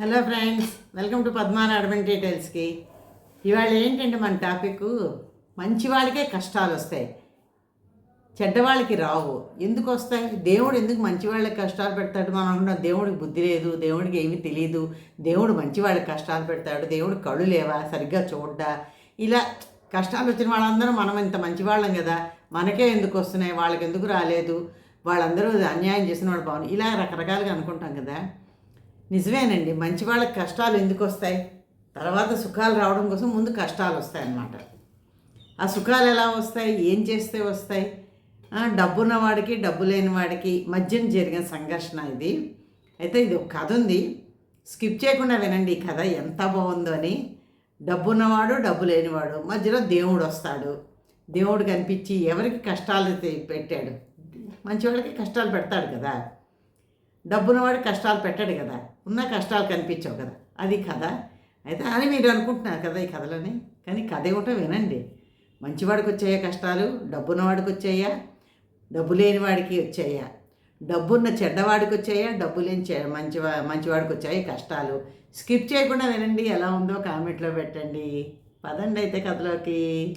Hello friends welcome to పద్మాన advent డీటెయిల్స్కి ఇవాళ ఏంటంటే మన టాపిక్ మంచి వాళ్ళకే కష్టాలు వస్తాయి. చెడ్డవాళ్ళకి రావు. ఎందుకు వస్తాయి? దేవుడు ఎందుకు మంచి వాళ్ళకి కష్టాలు పెడతాడు? మనం అనుకుంటాం దేవుడికి బుద్ధి లేదు దేవుడికి ఏమీ తెలియదు దేవుడు మంచి వాళ్ళకి కష్టాలు పెడతాడు. దేవుడు కళ్ళు లేవా? సరిగ్గా చూడ్డా? ఇలా కష్టాలు వచ్చిన వాళ్ళందరూ మనం ఇంత మంచివాళ్ళం కదా? మనకే ఎందుకు వస్తున్నాయి? వాళ్ళకి ఎందుకు రాలేదు? వాళ్ళందరూ అన్యాయం చేసిన వాడు బాగుంది ఇలా రకరకాలుగా అనుకుంటాం కదా? నిజమేనండి. మంచి వాళ్ళకి కష్టాలు ఎందుకు వస్తాయి? తర్వాత సుఖాలు రావడం కోసం ముందు కష్టాలు వస్తాయి అన్నమాట. ఆ సుఖాలు ఎలా వస్తాయి? ఏం చేస్తే వస్తాయి? డబ్బున్న వాడికి డబ్బు లేని వాడికి మధ్యన జరిగిన సంఘర్షణ ఇది. అయితే ఇది ఒక కథ ఉంది. స్కిప్ చేయకుండా వినండి ఈ కథ ఎంత బాగుందో అని. డబ్బున్నవాడు డబ్బు లేనివాడు మధ్యలో దేవుడు వస్తాడు. దేవుడు కనిపించి ఎవరికి కష్టాలు పెట్టాడు? మంచివాళ్ళకి కష్టాలు పెడతాడు కదా. డబ్బున్నవాడు కష్టాలు పెట్టాడు కదా. ఉన్న కష్టాలు కనిపించవు కదా. అది కథ. అయితే అని మీరు అనుకుంటున్నారు కదా ఈ కథలని. కానీ కథ ఏమిటో వినండి. మంచివాడికి వచ్చాయా కష్టాలు డబ్బున్నవాడికి వచ్చాయా? డబ్బు లేని వాడికి వచ్చాయా? డబ్బున్న చెడ్డవాడికి వచ్చాయా? డబ్బు లేని చె మంచివాడికి వచ్చాయి కష్టాలు? స్కిప్ చేయకుండా వినండి. ఎలా ఉందో కామెంట్లో పెట్టండి. పదండి అయితే కథలోకి.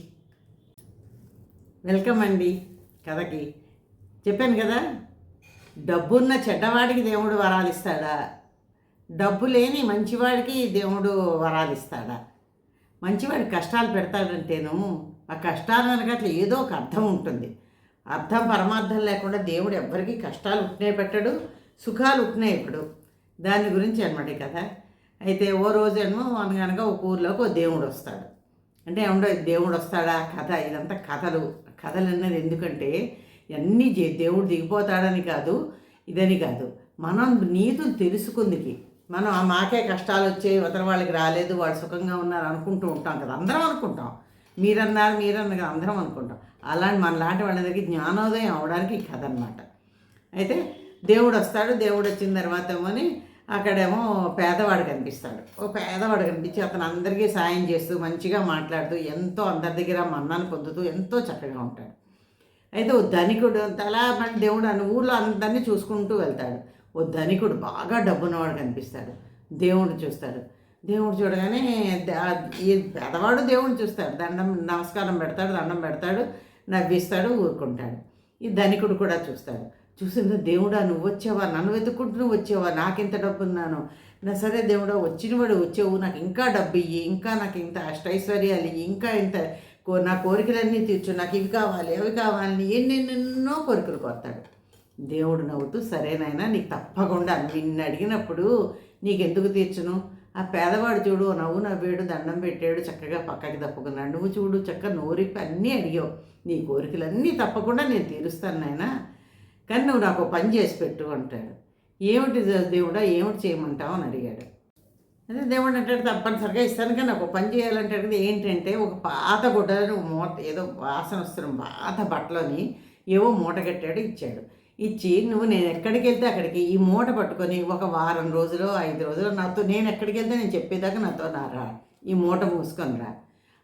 వెల్కమ్ అండి కథకి. చెప్పాను కదా డబ్బున్న చెడ్డవాడికి దేవుడు వరాలు ఇస్తాడా డబ్బు లేని మంచివాడికి దేవుడు వరాలు ఇస్తాడా మంచివాడికి కష్టాలు పెడతాడంటేను ఆ కష్టాలు వెనక అట్లా ఏదో ఒక అర్థం ఉంటుంది. అర్థం పరమార్థం లేకుండా దేవుడు ఎవ్వరికీ కష్టాలు ఉట్నే పెట్టడు సుఖాలు ఉట్నే ఇప్పుడు దాని గురించి అనమాట ఈ కథ. అయితే ఓ రోజేమో అనగనగా ఒక ఊర్లోకి ఓ దేవుడు వస్తాడు. అంటే ఏమండో దేవుడు వస్తాడా? కథ ఇదంతా కథలు. కథలు అన్నది ఎందుకంటే అన్నీ చే- దేవుడు దిగిపోతాడని కాదు ఇదని కాదు. మనం నీతులు తెలుసుకుందికి. మనం "ఆ, మాకే కష్టాలు వచ్చాయి ఇతర వాళ్ళకి రాలేదు వాడు సుఖంగా ఉన్నారు అనుకుంటూ ఉంటాం కదా. అందరం అనుకుంటాం. మీరన్నారు మీరన్నారు కదా అందరం అనుకుంటాం. అలాంటి మన లాంటి వాళ్ళందరికీ జ్ఞానోదయం అవడానికి కదన్నమాట కథ అనమాట అయితే దేవుడు వస్తాడు దేవుడు వచ్చిన తర్వాత ఏమోని అక్కడేమో పేదవాడు కనిపిస్తాడు. ఓ పేదవాడు కనిపించి అతను అందరికీ సాయం చేస్తూ మంచిగా మాట్లాడుతూ ఎంతో అందరి దగ్గర మన్నాను పొందుతూ ఎంతో చక్కగా ఉంటాడు. అయితే ఓ ధనికుడు అలా మన దేవుడు అని ఊళ్ళో అందరినీ చూసుకుంటూ వెళ్తాడు. ఓ ధనికుడు బాగా డబ్బున్నవాడు కనిపిస్తాడు. దేవుడు చూస్తాడు. దేవుడు చూడగానే ఈ పేదవాడు దేవుడు చూస్తాడు. దండం నమస్కారం పెడతాడు దండం పెడతాడు నవ్విస్తాడు ఊరుకుంటాడు. ఈ ధనికుడు కూడా చూస్తాడు. చూసిందో? దేవుడా నువ్వు వచ్చావా? నన్ను వెతుక్కుంటూ నువ్వు వచ్చావా? నాకింత డబ్బు ఉన్నాను నా సరే దేవుడా వచ్చినవాడు వచ్చావు. నాకు ఇంకా డబ్బు ఇయ్యి ఇంకా నాకు ఇంత అష్టైశ్వర్యాలు ఇయ్యి ఇంకా ఇంత నా కోరికలన్నీ తీర్చు నాకు ఇవి కావాలి అవి కావాలని ఎన్నెన్నెన్నో కోరికలు కోరుతాడు. దేవుడు నవ్వుతూ సరేనైనా నీకు తప్పకుండా నిన్ను అడిగినప్పుడు నీకెందుకు తీర్చును? ఆ పేదవాడు చూడు నవ్వు నవ్వాడు దండం పెట్టాడు చక్కగా పక్కకి తప్పుకున్నాడు. నువ్వు చూడు చక్కగా నోరిప్పి అన్నీ అడిగావు. నీ కోరికలన్నీ తప్పకుండా నేను తీరుస్తాను నాయనా. కానీ నువ్వు నాకు పని చేసి పెట్టు అంటాడు. ఏమిటి దేవుడా ఏమిటి చేయమంటావు అని అడిగాడు. అదే దేవుడు అంటాడు తప్పనిసరిగా ఇస్తాను కానీ నాకు ఒక పని చేయాలంటే ఏంటంటే ఒక పాత గుడ్డలను మూట ఏదో వాసన వస్తున్న పాత బట్టలని ఏవో మూట కట్టాడు ఇచ్చాడు. ఇచ్చి నువ్వు నేను ఎక్కడికి వెళ్తే అక్కడికి ఈ మూట పట్టుకొని ఒక వారం రోజులు ఐదు రోజులు నాతో నేను ఎక్కడికి వెళ్తే నేను చెప్పేదాకా నాతో నా రా ఈ మూట మూసుకొని రా.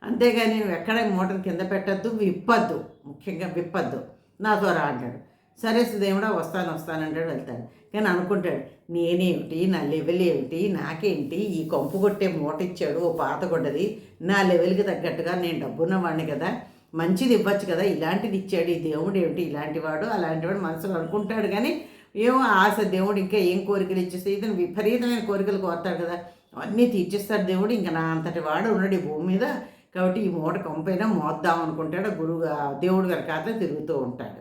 అంతేగాని నువ్వు ఎక్కడ మూటను కింద పెట్టద్దు విప్పద్దు ముఖ్యంగా విప్పద్దు నాతో రా అంటాడు. సరే సుదేవుడా వస్తాను వస్తాను అంటాడు వెళ్తాడు. కానీ అనుకుంటాడు నేనేమిటి నా లెవెల్ ఏమిటి నాకేంటి ఈ కంపు కొట్టే మూట ఇచ్చాడు ఓ పాత కొట్టది నా లెవెల్కి తగ్గట్టుగా నేను డబ్బున్న వాడిని కదా మంచిది ఇవ్వచ్చు కదా ఇలాంటిది ఇచ్చాడు ఈ దేవుడు ఏమిటి ఇలాంటి వాడు అలాంటి వాడు మనసులో అనుకుంటాడు కానీ ఏమో ఆశ దేవుడు ఇంకా ఏం కోరికలు ఇచ్చేస్తే ఇతను విపరీతమైన కోరికలు కోరుతాడు కదా అన్నీ తీర్చేస్తాడు దేవుడు ఇంకా నా అంతటి వాడు ఉన్నాడు ఈ భూమి మీద కాబట్టి ఈ మూట కొంపైనా మోద్దాం అనుకుంటాడు గురువు దేవుడు గారి కాత తిరుగుతూ ఉంటాడు.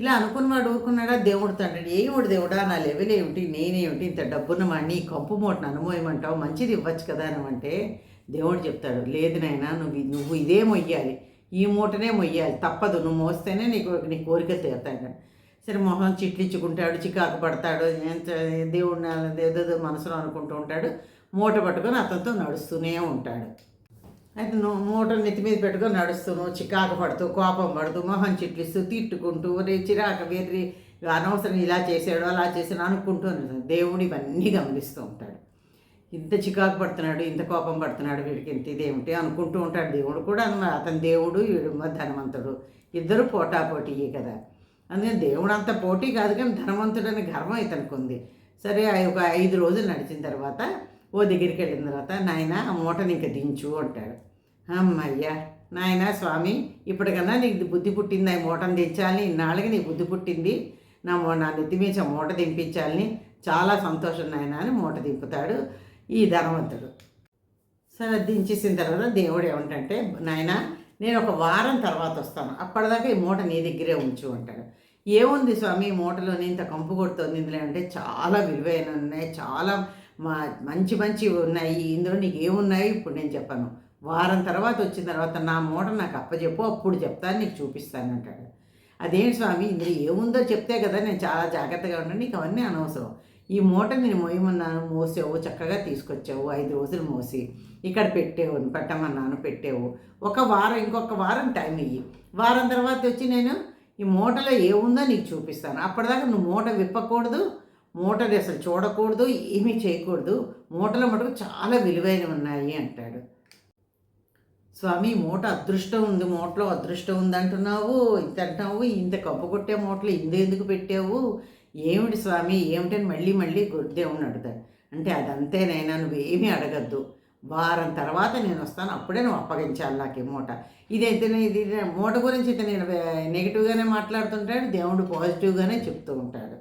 ఇలా అనుకున్నవాడు ఊరుకున్నాడా? దేవుడు తండ్రి ఏమిటి దేవుడా? నా లెవెల్ ఏమిటి? నేనేమిటి? ఇంత డబ్బున్న వాడిని ఈ కంపు మూటను అనుమోయమంటావు? మంచిది ఇవ్వచ్చు కదా అని అంటే దేవుడు చెప్తాడు లేదు నాయనా నువ్వు ఇది- నువ్వు ఇదే మొయ్యాలి. ఈ మూటనే మొయ్యాలి. తప్పదు. నువ్వు మోస్తేనే నీకు నీ కోరిక తీరుతాడు సరే మొహం చిట్లించుకుంటాడు చికాకు పడతాడు ఎంత దేవుడు ఏదో మనసులో అనుకుంటూ ఉంటాడు మూట పట్టుకొని అతనితో నడుస్తూనే ఉంటాడు. అయితే మూట నెత్తి మీద పెట్టుకొని నడుస్తూను చికాకు పడుతూ కోపం పడుతూ మొహం చిట్లిస్తూ తిట్టుకుంటూ రే చిరాక వేరి అనవసరం ఇలా చేసాడు అలా చేసాడు అనుకుంటూ దేవుడు ఇవన్నీ గమనిస్తూ ఉంటాడు. ఇంత చికాకు పడుతున్నాడు ఇంత కోపం పడుతున్నాడు వీడికి ఇంత ఇదేమిటి అనుకుంటూ ఉంటాడు దేవుడు కూడా. అతని దేవుడు వీడు ధనవంతుడు. ఇద్దరు పోటాపోటీయే కదా. అందుకని దేవుడు అంత పోటీ కాదు కానీ ధనవంతుడని గర్వం ఇతనికి ఉంది. సరే ఒక ఐదు రోజులు నడిచిన తర్వాత ఓ దగ్గరికి వెళ్ళిన తర్వాత నాయన ఆ మూటని ఇంక దించు అంటాడు. అమ్మయ్యా! నాయన స్వామి ఇప్పటికన్నా నీకు బుద్ధి పుట్టింది ఆ మూటను తెచ్చాలని ఇన్నాళ్ళకి నీకు బుద్ధి పుట్టింది. నా మో నా నెత్తి మీద మూట దింపించాలని చాలా సంతోషం నాయన అని మూట దింపుతాడు ఈ ధనవంతుడు. సరే దించేసిన తర్వాత దేవుడు ఏమంటంటే నాయన నేను ఒక వారం తర్వాత వస్తాను. అప్పటిదాకా ఈ మూట నీ దగ్గరే ఉంచు అంటాడు. ఏముంది స్వామి ఈ మూటలోని ఇంత కంపు కొడుతుంది. ఇందులో అంటే చాలా విలువైన ఉన్నాయి. చాలా మా మంచి మంచివి ఉన్నాయి. ఇందులో నీకు ఏమున్నాయి ఇప్పుడు నేను చెప్పాను. వారం తర్వాత వచ్చిన తర్వాత నా మూట నాకు అప్పచెప్పు అప్పుడు చెప్తాను నీకు చూపిస్తాను అంటాడు. అదేమి స్వామి ఇందులో ఏముందో చెప్తే కదా నేను చాలా జాగ్రత్తగా ఉన్నాను నీకు అవన్నీ అనవసరం. ఈ మూట నేను మోయమన్నాను మోసావు చక్కగా తీసుకొచ్చావు ఐదు రోజులు మోసి ఇక్కడ పెట్టేవు పెట్టమన్నాను పెట్టేవు. ఒక వారం ఇంకొక వారం టైం ఇయ్యి. వారం తర్వాత వచ్చి నేను ఈ మూటలో ఏముందో నీకు చూపిస్తాను. అప్పటిదాకా నువ్వు మూట విప్పకూడదు మూటలు అసలు చూడకూడదు ఏమీ చేయకూడదు. మూటలు మటుకు చాలా విలువైనవి ఉన్నాయి అంటాడు. స్వామి మూట అదృష్టం ఉంది మూటలో అదృష్టం ఉంది అంటున్నావు. ఇంత అంటున్నావు ఇంత కప్పు కొట్టే మూటలు ఇందు ఎందుకు పెట్టావు? ఏమిటి స్వామి ఏమిటని మళ్ళీ మళ్ళీ దేవుణ్ణి అడుగుతాడు. అంటే అదంతేనైనా నువ్వేమీ అడగద్దు. వారం తర్వాత నేను వస్తాను అప్పుడే నువ్వు అప్పగించాలి నాకు ఈ మూట. ఇదైతే ఇది మూట గురించి అయితే నేను నెగిటివ్గానే మాట్లాడుతుంటాడు దేవుడు పాజిటివ్గానే చెప్తూ ఉంటాడు.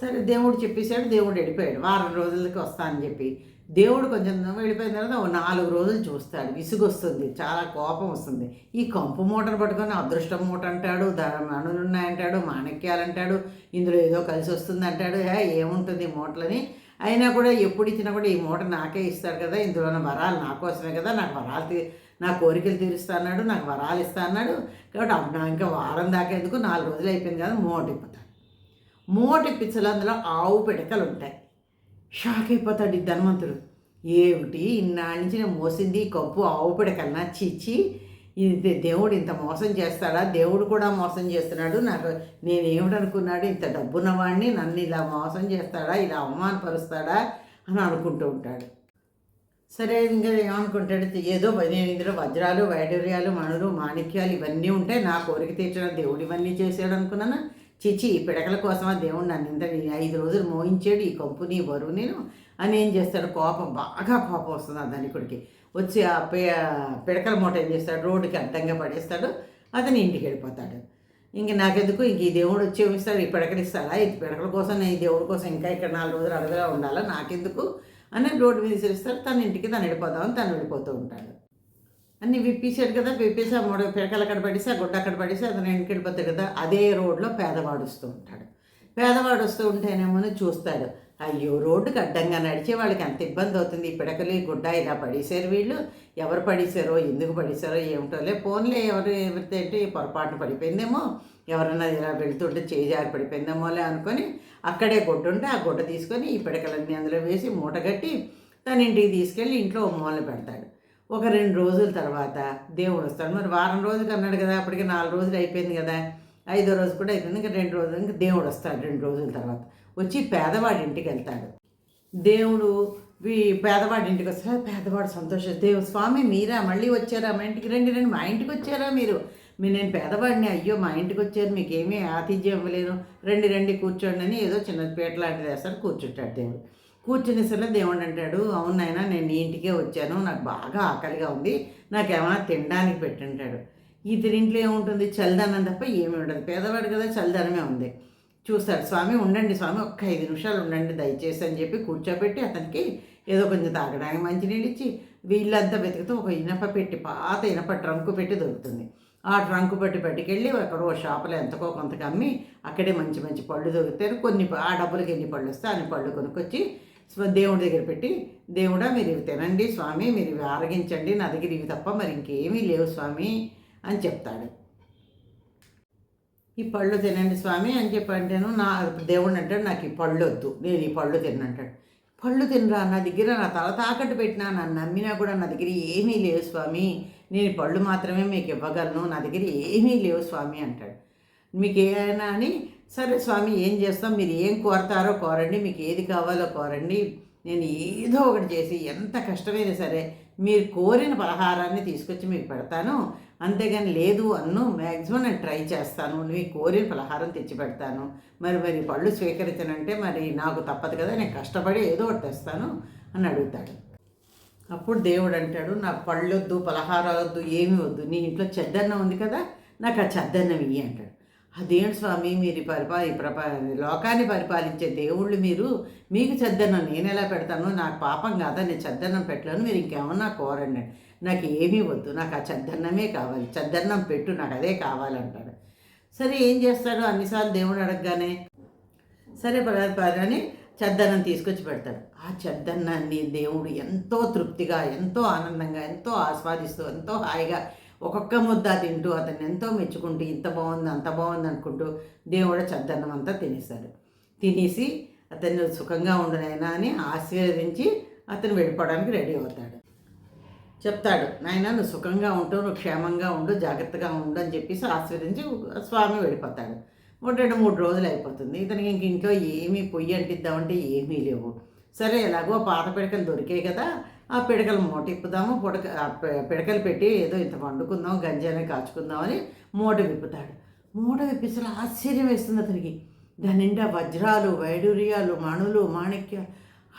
సరే దేవుడు చెప్పేశాడు దేవుడు వెళ్ళిపోయాడు. వారం రోజులకి వస్తానని చెప్పి దేవుడు కొంచెం వెళ్ళిపోయిన తర్వాత ఓ నాలుగు రోజులు చూస్తాడు. విసుగు వస్తుంది చాలా కోపం వస్తుంది. ఈ కంపు మూటను పట్టుకొని అదృష్టం మూట అంటాడు ధర మణులు ఉన్నాయంటాడు మాణిక్యాలు అంటాడు ఇందులో ఏదో కలిసి వస్తుంది అంటాడు. హే ఏముంటుంది ఈ మూటలని? అయినా కూడా ఎప్పుడు ఇచ్చినా కూడా ఈ మూట నాకే ఇస్తాడు కదా ఇందులో ఉన్న వరాలు నా కోసమే కదా నాకు వరాలు తీ నా కోరికలు తీరుస్తా అన్నాడు నాకు వరాలు ఇస్తా అన్నాడు. కాబట్టి అప్పుడు ఇంకా వారం దాకా ఎందుకు నాలుగు రోజులు అయిపోయింది కదా మూట ఇప్పుతాడు మూట ఇప్పించలు అందులో ఆవు పిడకలు ఉంటాయి. షాక్ అయిపోతాడు ధనవంతుడు. ఏమిటి? ఇన్నాళ్ళ నుంచి నేను మోసింది కప్పు ఆవు పిడకన్నా చీచి ఇది దేవుడు ఇంత మోసం చేస్తాడా? దేవుడు కూడా మోసం చేస్తున్నాడు. నాకు నేనేమిటనుకున్నాడు ఇంత డబ్బున్నవాడిని నన్ను ఇలా మోసం చేస్తాడా? ఇలా అవమానపరుస్తాడా? అని అనుకుంటూ ఉంటాడు. సరే ఇంకా ఏమనుకుంటాడు? ఏదో నేను ఇందులో వజ్రాలు వైడూర్యాలు మణులు మాణిక్యాలు ఇవన్నీ ఉంటాయి నా కోరిక తీర్చడం దేవుడు ఇవన్నీ చేశాడు అనుకున్నాను? చిచి ఈ పిడకల కోసమా దేవుడు నన్ను ఇంత ఐదు రోజులు మోయించాడు ఈ కంపుని బరువు నేను? అని ఏం చేస్తాడు? కోపం బాగా కోపం వస్తుంది ఆ ధనికుడికి. వచ్చి ఆ పే పిడకల మూట ఏం చేస్తాడు? రోడ్డుకి అడ్డంగా పడేస్తాడు. అతని ఇంటికి వెళ్ళిపోతాడు. ఇంక నాకెందుకు? ఇంక ఈ దేవుడు వచ్చి ఇస్తాడు ఈ పిడకలు ఇస్తాడా? ఈ పిడకల కోసం నేను ఈ దేవుడి కోసం ఇంకా ఇక్కడ నాలుగు రోజులు అడగలా ఉండాలా? నాకెందుకు? అని రోడ్డు మీద విసిరిస్తాడు తన ఇంటికి తను వెళ్ళిపోదామని తను వెళ్ళిపోతూ ఉంటాడు. అన్నీ విప్పేసాడు కదా విప్పేసి ఆ మూడు పిడకలు అక్కడ పడేసి ఆ గుడ్డ అక్కడ పడేసి అతను ఇంటికి కదా అదే రోడ్లో పేదవాడు వస్తూ ఉంటాడు. పేదవాడు వస్తూ ఉంటేనేమో చూస్తాడు. అయ్యో రోడ్డుకి అడ్డంగా నడిచే వాళ్ళకి ఎంత ఇబ్బంది అవుతుంది? ఈ పిడకలు ఈ గుడ్డ ఇలా పడేశారు వీళ్ళు. ఎవరు పడేశారో ఎందుకు పడేశారో ఏమిటోలే ఫోన్లే ఎవరు ఎవరితే పొరపాటున పడిపోయిందేమో. ఎవరన్నా ఇలా వెళ్తుంటే చేజారి పడిపోయిందేమోలే అనుకొని అక్కడే గుడ్డ ఉంటే ఆ గుడ్డ తీసుకొని ఈ పిడకలన్నీ అందులో వేసి మూట కట్టి తన ఇంటికి తీసుకెళ్ళి ఇంట్లో ఓ మూల పెడతాడు. ఒక రెండు రోజుల తర్వాత దేవుడు వస్తాడు. మరి వారం రోజులు అన్నాడు కదా అప్పటికి నాలుగు రోజులు అయిపోయింది కదా ఐదో రోజు కూడా అయిపోయింది. ఇంకా రెండు రోజులు ఇంకా దేవుడు వస్తాడు రెండు రోజుల తర్వాత. వచ్చి పేదవాడి ఇంటికి వెళ్తాడు. దేవుడు ఈ పేదవాడి ఇంటికి వస్తాడు. పేదవాడు సంతోషం. దేవు స్వామి మీరా? మళ్ళీ వచ్చారా? మా ఇంటికి రండి రండి. మా ఇంటికి వచ్చారా మీరు? మీ నేను పేదవాడిని. అయ్యో మా ఇంటికి వచ్చారు. మీకు ఏమీ ఆతిథ్యం ఇవ్వలేను. రండి రండి కూర్చోండి అని ఏదో చిన్న పీట లాంటిది వేస్తాడు కూర్చుంటాడు దేవుడు. కూర్చునేసరికి దేవుడు అంటాడు అవునైనా నేను నీ ఇంటికే వచ్చాను నాకు బాగా ఆకలిగా ఉంది నాకు ఏమైనా తినడానికి పెట్టింటాడు. ఇతని ఇంట్లో ఏముంటుంది? చల్లదనం తప్ప ఏమీ ఉండదు. పేదవాడు కదా చల్లదనమే ఉంది. చూస్తాడు స్వామి ఉండండి స్వామి ఒక్క ఐదు నిమిషాలు ఉండండి దయచేసి అని చెప్పి కూర్చోబెట్టి అతనికి ఏదో కొంచెం తాగడానికి మంచినీళ్ళు ఇచ్చి వీళ్ళంతా వెతుకుతూ ఒక ఇనప పెట్టి పాత ఇనప ట్రంకు పెట్టి దొరుకుతుంది. ఆ ట్రంకు పెట్టి పట్టుకెళ్ళి అక్కడ ఓ షాపులో ఎంతకో కొంతకు అమ్మి అక్కడే మంచి మంచి పళ్ళు దొరుకుతాయి. కొన్ని ఆ డబ్బులకి ఎన్ని పళ్ళు వస్తే అన్ని పళ్ళు కొనుక్కొచ్చి దేవుడి దగ్గర పెట్టి దేవుడా మీరు ఇవి తినండి స్వామి మీరు ఇవి ఆరగించండి నా దగ్గర ఇవి తప్ప మరి ఇంకేమీ లేవు స్వామి అని చెప్తాడు. ఈ పళ్ళు తినండి స్వామి అని చెప్పి నా దేవుడు అంటాడు నాకు ఈ పళ్ళు వద్దు నేను ఈ పళ్ళు తిన్నంటాడు పళ్ళు తినరా? నా దగ్గర నా తల తాకట్టు పెట్టినా నన్ను నమ్మినా కూడా నా దగ్గర ఏమీ లేవు స్వామి. నేను పళ్ళు మాత్రమే మీకు ఇవ్వగలను నా దగ్గర ఏమీ లేవు స్వామి అంటాడు. మీకు ఏమైనా అని సరే స్వామి ఏం చేస్తాం? మీరు ఏం కోరతారో కోరండి మీకు ఏది కావాలో కోరండి. నేను ఏదో ఒకటి చేసి ఎంత కష్టమైనా సరే మీరు కోరిన పలహారాన్ని తీసుకొచ్చి మీకు పెడతాను. అంతేగాని లేదు అన్ను మ్యాక్సిమం నేను ట్రై చేస్తాను. మీ కోరిన పలహారం తెచ్చి పెడతాను. మరి మరి పళ్ళు స్వీకరించనంటే మరి నాకు తప్పదు కదా నేను కష్టపడి ఏదో ఒకటి తెస్తాను అని అడుగుతాడు. అప్పుడు దేవుడు అంటాడు నాకు పళ్ళొద్దు పలహారాలు వద్దు ఏమీ వద్దు. నీ ఇంట్లో చెద్దన్నం ఉంది కదా నాకు ఆ చెద్దన్నం ఇయ్యి అంటాడు. అదేంటి స్వామి మీరు పరిపా ఈ లోకాన్ని పరిపాలించే దేవుళ్ళు మీరు మీకు చెద్దనం నేను ఎలా పెడతాను నాకు పాపం కాదా నేను చెద్దనం పెట్టలేను మీరు ఇంకేమన్నా కోరండి. నాకు ఏమీ వద్దు నాకు ఆ చెద్దన్నమే కావాలి చెద్దన్నం పెట్టు నాకు అదే కావాలంటాడు. సరే ఏం చేస్తాడు? అన్నిసార్లు దేవుడు అడగగానే సరే అని చెద్దన్నం తీసుకొచ్చి పెడతాడు. ఆ చెద్దన్నాన్ని దేవుడు ఎంతో తృప్తిగా ఎంతో ఆనందంగా ఎంతో ఆస్వాదిస్తూ ఎంతో హాయిగా ఒక్కొక్క ముద్ద తింటూ అతన్ని ఎంతో మెచ్చుకుంటూ ఇంత బాగుంది అంత బాగుంది అనుకుంటూ దేవుడు చద్దన్నం అంతా తినేశాడు తినేసి అతన్ని సుఖంగా ఉండనైనా అని ఆశీర్వదించి అతను వెళ్ళిపోవడానికి రెడీ అవుతాడు. చెప్తాడు నాయన నువ్వు సుఖంగా ఉంటూ నువ్వు క్షేమంగా ఉండు జాగ్రత్తగా ఉండు అని చెప్పేసి ఆశీర్వదించి స్వామి వెళ్ళిపోతాడు. ఒక రెండు మూడు రోజులు అయిపోతుంది. ఇతనికి ఇంక ఇంట్లో ఏమీ పొయ్యి అంటిద్దామంటే ఏమీ లేవు. సరే ఎలాగో పాత పిడకలు దొరికాయి కదా ఆ పిడకలు మూట ఇప్పుదాము పుడక పిడకలు పెట్టి ఏదో ఇంత వండుకుందాం గంజానే కాచుకుందామని మూట విప్పుతాడు. మూట విప్పిసలు ఆశ్చర్యం వేస్తుంది అతనికి. దాని నిండా వజ్రాలు వైడూర్యాలు మణులు మాణిక్యాలు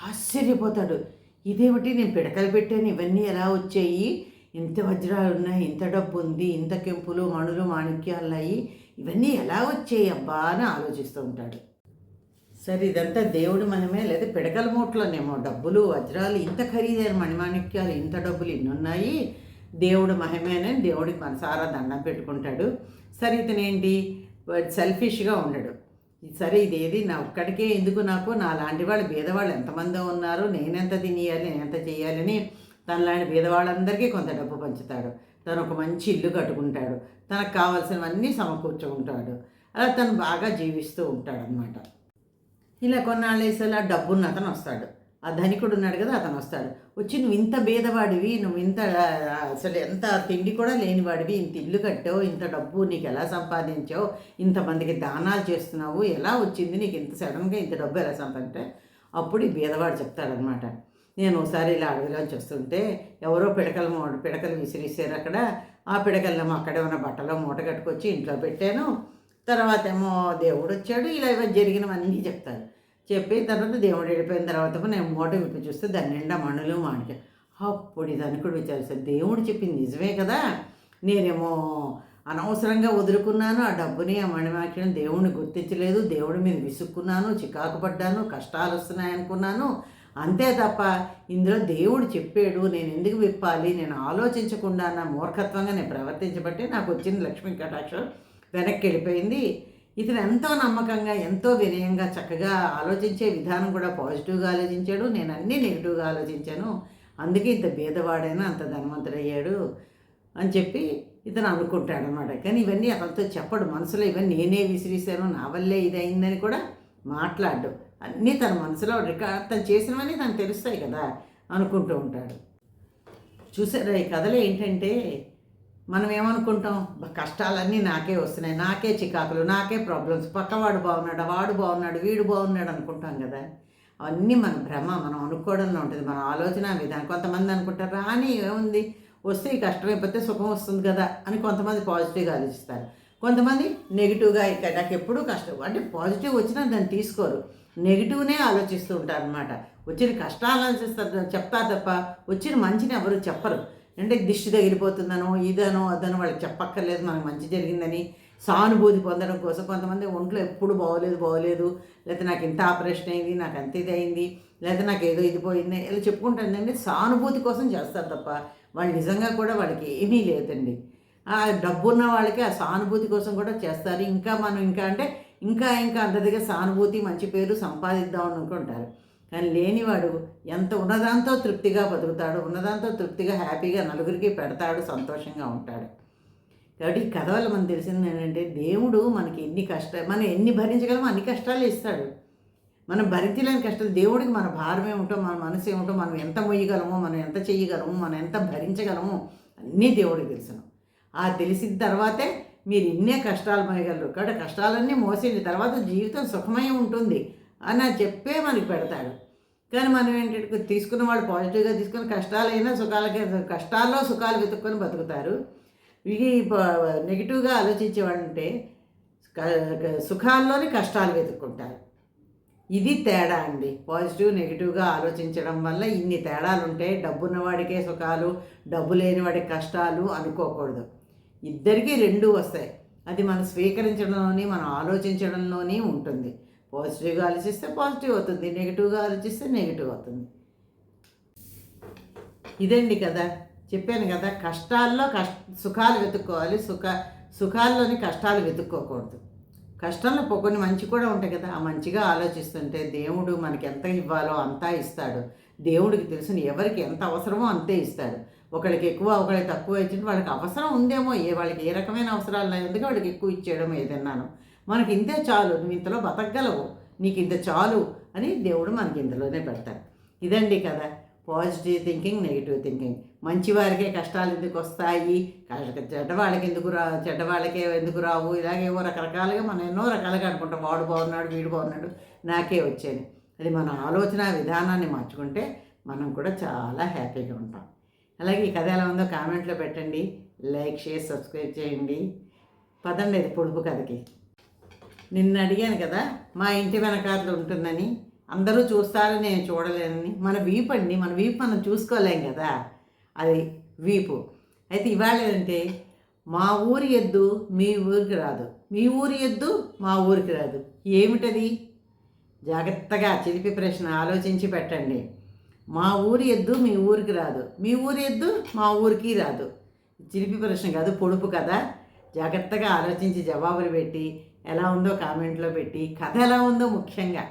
ఆశ్చర్యపోతాడు. ఇదేమిటి? నేను పిడకలు పెట్టాను ఇవన్నీ ఎలా వచ్చాయి? ఇంత వజ్రాలు ఉన్నాయి ఇంత డబ్బు ఉంది ఇంత కెంపులు మణులు మాణిక్యాలు ఉన్నాయి ఇవన్నీ ఎలా వచ్చాయి అబ్బా అని ఆలోచిస్తూ ఉంటాడు. సరే ఇదంతా దేవుడు మనమే లేదా పిడకల మూటలోనేమో. డబ్బులు వజ్రాలు ఇంత ఖరీదైన మణిమాణిక్యాలు ఇంత డబ్బులు ఇన్ని ఉన్నాయి దేవుడు మహిమేనే దేవుడికి మనసారా దండం పెట్టుకుంటాడు. సరే ఇతనేంటి? సెల్ఫిష్గా ఉండడు. సరే ఇదేది? నా ఒక్కడికే ఎందుకు నాకు? నా లాంటి వాళ్ళు బీదవాళ్ళు ఎంతమందో ఉన్నారు. నేనెంత తినేయాలి నేనెంత చేయాలని తనలాంటి బీదవాళ్ళందరికీ కొంత డబ్బు పంచుతాడు. తను ఒక మంచి ఇల్లు కట్టుకుంటాడు. తనకు కావాల్సినవన్నీ సమకూర్చుకుంటాడు. అలా తను బాగా జీవిస్తూ ఉంటాడు అనమాట ఇలా కొన్నాళ్ళు వేసేలా డబ్బున్న అతను వస్తాడు. ఆ ధనికుడు ఉన్నాడు కదా అతను వస్తాడు. వచ్చి నువ్వు ఇంత బీదవాడివి నువ్వు ఇంత అసలు ఎంత తిండి కూడా లేనివాడివి ఇంత ఇల్లు కట్టావు ఇంత డబ్బు నీకు ఎలా సంపాదించావు ఇంతమందికి దానాలు చేస్తున్నావు ఎలా వచ్చింది నీకు ఇంత సడన్గా ఇంత డబ్బు ఎలా సంపాదించే అప్పుడు ఈ బీదవాడు చెప్తాడనమాట నేను ఒకసారి ఇలా అడవిలోంచి వస్తుంటే ఎవరో పిడకలు మూట పిడకలు విసిరిసారు అక్కడ. ఆ పిడకలను అక్కడే ఉన్న బట్టలో మూట కట్టుకొచ్చి ఇంట్లో పెట్టాను. తర్వాత ఏమో దేవుడు వచ్చాడు ఇలా ఇవన్నీ జరిగినవన్నీ చెప్తారు. చెప్పిన తర్వాత దేవుడు వెళ్ళిపోయిన తర్వాత నేను మూట విప్పి చూస్తే దాని నిండా మణులు మాణిక అప్పుడు ఇది అనుకుడు విచారిస్తాను దేవుడు చెప్పింది నిజమే కదా. నేనేమో అనవసరంగా వదులుకున్నాను ఆ డబ్బుని ఆ మణిమాక్షని దేవుడిని గుర్తించలేదు దేవుడి మీద విసుక్కున్నాను చికాకు పడ్డాను కష్టాలు వస్తున్నాయనుకున్నాను అంతే తప్ప ఇందులో దేవుడు చెప్పాడు నేను ఎందుకు విప్పాలి నేను ఆలోచించకుండా నా మూర్ఖత్వంగా నేను ప్రవర్తించబట్టి నాకు వచ్చిన లక్ష్మీ కటాక్షం వెనక్కి వెళ్ళిపోయింది. ఇతను ఎంతో నమ్మకంగా ఎంతో వినయంగా చక్కగా ఆలోచించే విధానం కూడా పాజిటివ్గా ఆలోచించాడు. నేను అన్నీ నెగిటివ్గా ఆలోచించాను. అందుకే ఇంత భేదవాడైనా అంత ధనవంతుడయ్యాడు అని చెప్పి ఇతను అనుకుంటాడనమాట కానీ ఇవన్నీ అతనితో చెప్పడు. మనసులో ఇవన్నీ నేనే విసిరిశాను. నా వల్లే ఇది అయిందని కూడా మాట్లాడు అన్నీ తన మనసులో రికార్డ్ తను చేసినవన్నీ తను తెలుస్తాయి కదా అనుకుంటూ ఉంటాడు. చూసారా ఈ కథలో ఏంటంటే మనం ఏమనుకుంటాం కష్టాలన్నీ నాకే వస్తున్నాయి నాకే చికాకులు నాకే ప్రాబ్లమ్స్ పక్కవాడు బాగున్నాడు వాడు బాగున్నాడు వీడు బాగున్నాడు అనుకుంటాం కదా. అవన్నీ మన భ్రమ మనం అనుకోవడంలో ఉంటుంది. మన ఆలోచన విధానం. కొంతమంది అనుకుంటారు రాని ఏముంది? వస్తే ఈ కష్టం అయిపోతే సుఖం వస్తుంది కదా అని కొంతమంది పాజిటివ్గా ఆలోచిస్తారు. కొంతమంది నెగిటివ్గా ఇక నాకు ఎప్పుడూ కష్టం అంటే పాజిటివ్ వచ్చినా దాన్ని తీసుకోరు. నెగిటివ్నే ఆలోచిస్తూ ఉంటారు అనమాట వచ్చిన కష్టాలు ఆలోచిస్తారు చెప్తారు తప్ప వచ్చిన మంచిని ఎవరు చెప్పరు. అంటే దిష్టి తగిలిపోతుందనో ఇదనో అదనో వాళ్ళకి చెప్పక్కర్లేదు మనకు మంచి జరిగిందని సానుభూతి పొందడం కోసం కొంతమంది ఒంట్లో ఎప్పుడు బాగోలేదు బాగోలేదు లేకపోతే నాకు ఇంత ఆపరేషన్ అయింది నాకు అంత ఇది అయింది లేకపోతే నాకు ఏదో ఇది పోయింది ఇలా చెప్పుకుంటానండి సానుభూతి కోసం చేస్తారు తప్ప వాళ్ళు నిజంగా కూడా వాళ్ళకి ఏమీ లేదండి. ఆ డబ్బున్న వాళ్ళకి ఆ సానుభూతి కోసం కూడా చేస్తారు. ఇంకా మనం ఇంకా అంటే ఇంకా ఇంకా అంతదిగా సానుభూతి మంచి పేరు సంపాదిద్దాం అనుకుంటారు. కానీ లేనివాడు ఎంత ఉన్నదాంతో తృప్తిగా బతుకుతాడు ఉన్నదాంతో తృప్తిగా హ్యాపీగా నలుగురికి పెడతాడు సంతోషంగా ఉంటాడు. కాబట్టి ఈ కథ వల్ల మనకు తెలిసింది ఏంటంటే దేవుడు మనకి ఎన్ని కష్టాలు మనం ఎన్ని భరించగలమో అన్ని కష్టాలు ఇస్తాడు. మనం భరించలేని కష్టాలు దేవుడికి మన భారం ఏమిటో మన మనసు ఏమిటో మనం ఎంత మొయ్యగలమో మనం ఎంత చేయగలము మనం ఎంత భరించగలము అన్నీ దేవుడికి తెలుసును. ఆ తెలిసిన తర్వాతే మీరు ఇన్నే కష్టాలు మోయగలరు కాబట్టి కష్టాలన్నీ మోసేయండి. తర్వాత జీవితం సుఖమై ఉంటుంది. అని చెప్పే మనకి పెడతాడు. కానీ మనం ఏంటంటే తీసుకున్న వాళ్ళు పాజిటివ్గా తీసుకుని కష్టాలైనా సుఖాలకే కష్టాల్లో సుఖాలు వెతుక్కొని బతుకుతారు. ఇవి నెగిటివ్గా ఆలోచించేవాళ్ళంటే సుఖాల్లోనే కష్టాలు వెతుక్కుంటారు. ఇది తేడా అండి. పాజిటివ్ నెగిటివ్గా ఆలోచించడం వల్ల ఇన్ని తేడాలు ఉంటాయి డబ్బున్నవాడికే సుఖాలు డబ్బు లేని వాడికి కష్టాలు అనుకోకూడదు. ఇద్దరికీ రెండూ వస్తాయి. అది మనం స్వీకరించడంలోని మనం ఆలోచించడంలోనే ఉంటుంది. పాజిటివ్గా ఆలోచిస్తే పాజిటివ్ అవుతుంది నెగిటివ్గా ఆలోచిస్తే నెగిటివ్ అవుతుంది. ఇదండి కదా చెప్పాను కదా కష్టాల్లో కష్ట సుఖాలు వెతుక్కోవాలి సుఖ సుఖాల్లోని కష్టాలు వెతుక్కోకూడదు. కష్టంలో కొన్ని మంచి కూడా ఉంటాయి కదా ఆ మంచిగా ఆలోచిస్తుంటే దేవుడు మనకి ఎంత ఇవ్వాలో అంతా ఇస్తాడు. దేవుడికి తెలిసిన ఎవరికి ఎంత అవసరమో అంతే ఇస్తాడు. ఒకరికి ఎక్కువ ఒకరికి తక్కువ ఇచ్చిన వాళ్ళకి అవసరం ఉందేమో ఏ వాళ్ళకి ఏ రకమైన అవసరాలు ఉన్నాయి అందుకే వాడికి ఎక్కువ ఇచ్చేయడం ఏదన్నాను. మనకి ఇంతే చాలు నువ్వు ఇంతలో బతకగలవు నీకు ఇంత చాలు అని దేవుడు మనకి ఇందులోనే పెడతాడు. ఇదండి కదా పాజిటివ్ థింకింగ్ నెగిటివ్ థింకింగ్ మంచి వారికే కష్టాలు ఎందుకు వస్తాయి? చెడ్డవాళ్ళకి ఎందుకు రా చెడ్డవాళ్ళకే ఎందుకు రావు? ఇలాగేవో రకరకాలుగా మనం ఎన్నో రకాలుగా అనుకుంటాం. వాడు బాగున్నాడు వీడు బాగున్నాడు నాకే వచ్చాను అది మన ఆలోచన విధానాన్ని మార్చుకుంటే మనం కూడా చాలా హ్యాపీగా ఉంటాం. అలాగే ఈ కథ ఎలా ఉందో కామెంట్లో పెట్టండి. లైక్ షేర్ సబ్స్క్రైబ్ చేయండి. పదండి ఇది పొడుపు కథకి. నిన్న అడిగాను కదా మా ఇంటి వెనకాతలు ఉంటుందని. అందరూ చూస్తారని నేను చూడలేనని. మన వీపు అండి మన వీపు మనం చూసుకోలేం కదా. అది వీపు. అయితే ఇవాళ ఏంటంటే మా ఊరి ఎద్దు మీ ఊరికి రాదు. మీ ఊరి ఎద్దు మా ఊరికి రాదు. ఏమిటది? జాగ్రత్తగా చిలిపి ప్రశ్న ఆలోచించి పెట్టండి. మా ఊరి ఎద్దు మీ ఊరికి రాదు. మీ ఊరి ఎద్దు మా ఊరికి రాదు. చిలిపి ప్రశ్న కాదు పొడుపు కదా. జాగ్రత్తగా ఆలోచించి జవాబులు పెట్టి ఎలా ఉందో కామెంట్లో పెట్టి కథ ఎలా ఉందో ముఖ్యంగా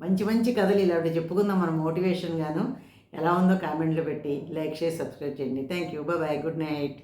మంచి మంచి కథలు ఇలాంటి చెప్పుకుందాం మనం మోటివేషన్గాను ఎలా ఉందో కామెంట్లో పెట్టి లైక్ చేసి సబ్స్క్రైబ్ చేయండి. Thank you bye good night